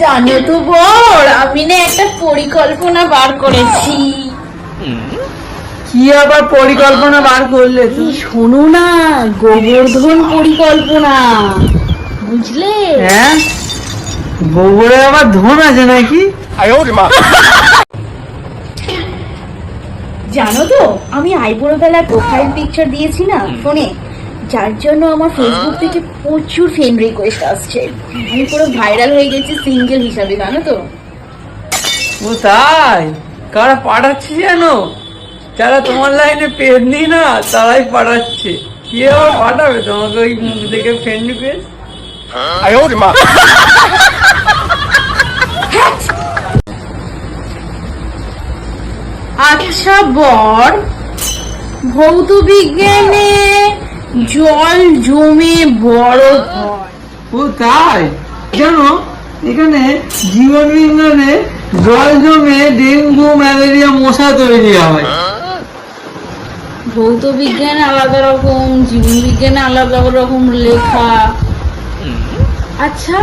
জানো তো বল আমি না একটা পরিকল্পনা বার করেছি। কি আবার পরিকল্পনা বার করলে তুই শোনো না গোবর্ধন পরিকল্পনা। বুঝলে? হ্যাঁ? গোবরে আবার ধন আছে নাকি? জানো তো আমি আইবুড়ো বেলার প্রোফাইল পিকচার দিয়েছি না ফোনে। যার জন্য আমার ফেসবুক হ্যাঁ। থেকে প্রচুর ফ্রেন্ড রিকোয়েস্ট আসছে। আমি পুরো ভাইরাল হয়ে গেছি সিঙ্গেল হিসাবে জানো তো? ও তাই? কারা পাঠাচ্ছি যেন যারা তোমার লাইনে পেননি না তারাই পাঠাচ্ছে। কি আবার পাঠাবে? তোমাকে ওই মুভি থেকে ফ্রেন্ড রিকোয়েস্ট আচ্ছা বর। ভৌত বিজ্ঞানে জল জমে বড় ও তাই? জানো এখানে জীবন বিজ্ঞানে জল জমে ডেঙ্গু ম্যালেরিয়া মশা তৈরি হয়। ভৌত বিজ্ঞান আলাদা রকম জীবন বিজ্ঞানে আলাদা রকম লেখা। আচ্ছা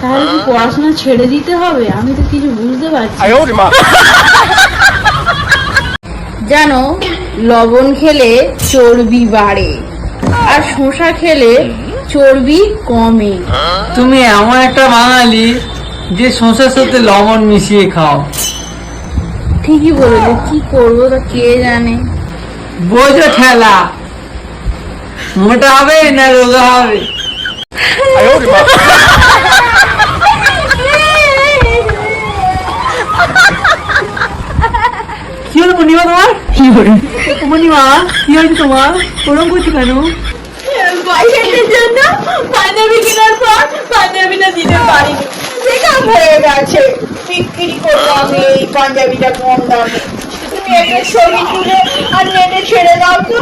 তাহলে কি পড়াশোনা ছেড়ে দিতে হবে? আমি তো কিছু বুঝতে পারছি জানো লবণ খেলে চর্বি বাড়ে। আর শসা খেলে চর্বি কমে। তুমি এমন একটা বাঙালি যে শসার সাথে লবণ মিশিয়ে খাও। ঠিকই বলেছ কি করব তা কে জানে? বোঝো ঠেলা। মোটা হবে না রোগা হবে? 哎 이거를 어머니와 পর বান্ধবীটা দিতে পারিনি বেকার হয়ে গেছে বিক্রি করব আমি এই পাঞ্জাবিটা কম দামে তুমি একটা ছবি তুলে আর নেটে ছেড়ে দাও তো